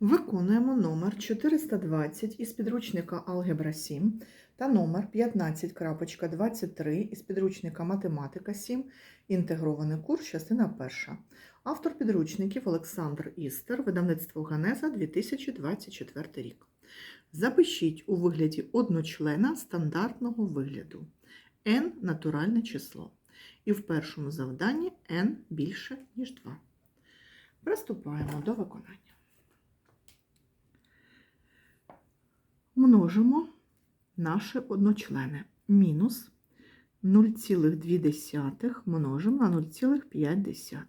Виконуємо номер 420 із підручника Алгебра 7 та номер 15.23 із підручника Математика 7, інтегрований курс, частина перша. Автор підручників Олександр Істер, видавництво Генеза 2024 рік. Запишіть у вигляді одночлена стандартного вигляду n – натуральне число. І в першому завданні n більше, ніж 2. Приступаємо до виконання. Множимо наше одночлени. Мінус 0,2 множимо на 0,5.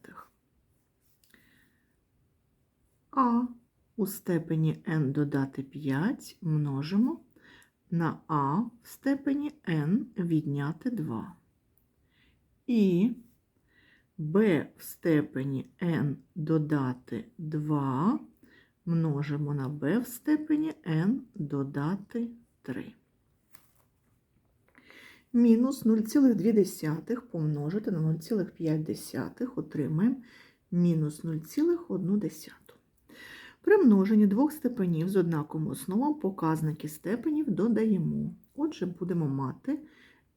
А у степені n додати 5 множимо на а в степені n відняти 2. І b в степені n додати 2 множимо на b в степені n додати 3. Мінус 0,2 помножити на 0,5 отримаємо мінус 0,1. При множенні двох степенів з однаковим основом показники степенів додаємо. Отже, будемо мати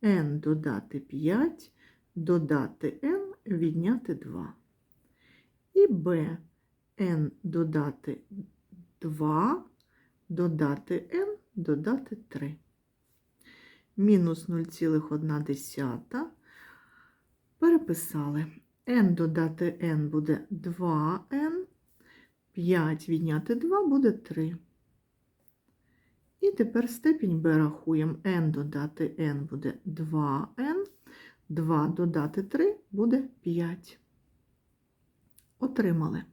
n додати 5, додати n, відняти 2. І b n додати 2, додати n, додати 3. Мінус 0,1 переписали. n додати n буде 2n, 5 відняти 2 буде 3. І тепер степінь b рахуємо. n додати n буде 2n, 2 додати 3 буде 5. Отримали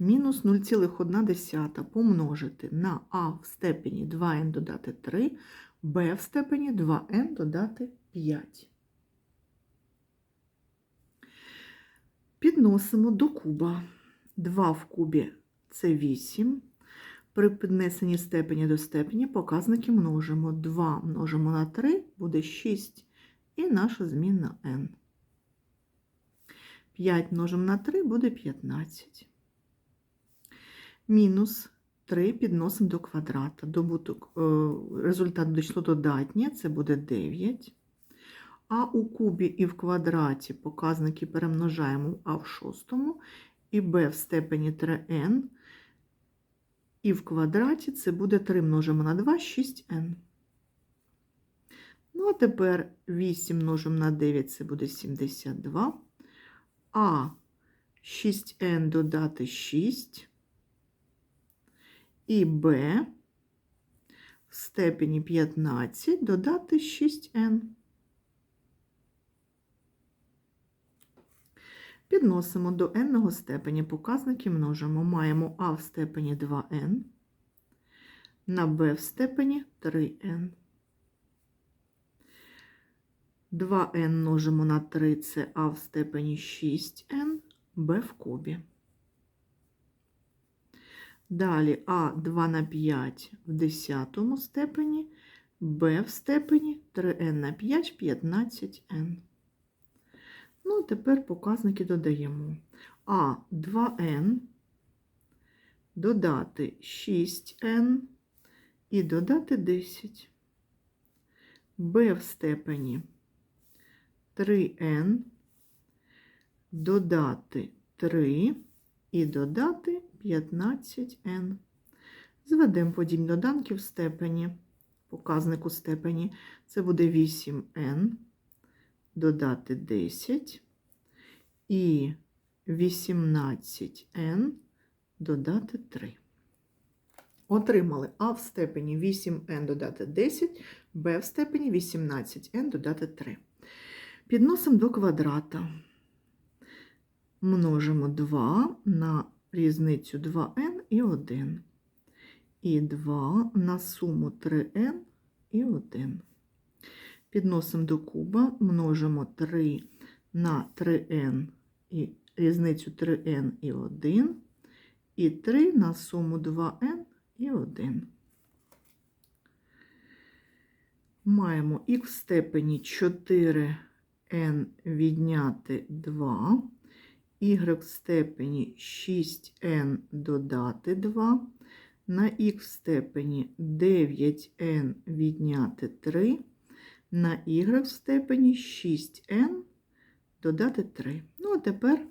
мінус 0,1 помножити на а в степені 2n додати 3, b в степені 2n додати 5. Підносимо до куба. 2 в кубі це 8. При піднесенні степені до степені показники множимо. 2 множимо на 3 буде 6 і наша змінна n. 5 множимо на 3 буде 15 мінус 3 підносимо до квадрата. Добуток, е, результат буде додатнє, це буде 9. А у кубі і в квадраті показники перемножаємо а в шостому, і b в степені 3n. І в квадраті це буде 3 множимо на 2, 6n. Ну, а тепер 8 множимо на 9 це буде 72. А 6n додати 6 і b в степені 15 додати 6n. Підносимо до n степені показники множимо. Маємо а в степені 2n, на b в степені 3n. 2n множимо на 3 це а в степені 6n, b в кубі. Далі А 2 на 5 в 10 степені, Б в степені 3n на 5 15n. Ну, тепер показники додаємо. А 2n, додати 6n і додати 10. Б в степені 3n, додати 3 і додати 15n. Зведемо подібні доданки в степені, показнику степені. Це буде 8n, додати 10 і 18n додати 3. Отримали А в степені 8n додати 10, Б в степені 18n додати 3. Підносимо до квадрата. Множимо 2 на різницю 2n і 1. І 2 на суму 3n і 1. Підносимо до куба, множимо 3 на 3n і різницю 3n і 1. І 3 на суму 2n і 1. Маємо х в степені 4n відняти 2 y в степені 6n додати 2, на х в степені 9n відняти 3, на y в степені 6n додати 3. Ну, а тепер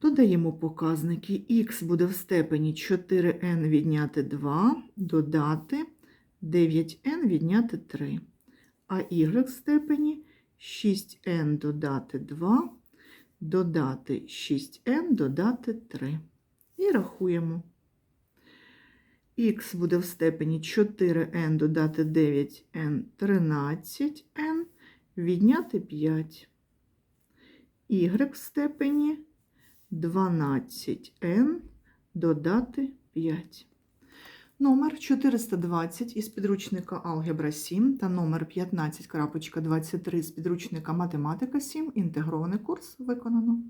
додаємо показники. х буде в степені 4n відняти 2, додати 9n відняти 3, а y в степені 6n додати 2, додати 6n додати 3. І рахуємо. х буде в степені 4n додати 9n 13n, відняти 5. y в степені 12n додати 5. Номер 420 із підручника Алгебра 7 та номер 15.23 з підручника Математика 7. Інтегрований курс виконано.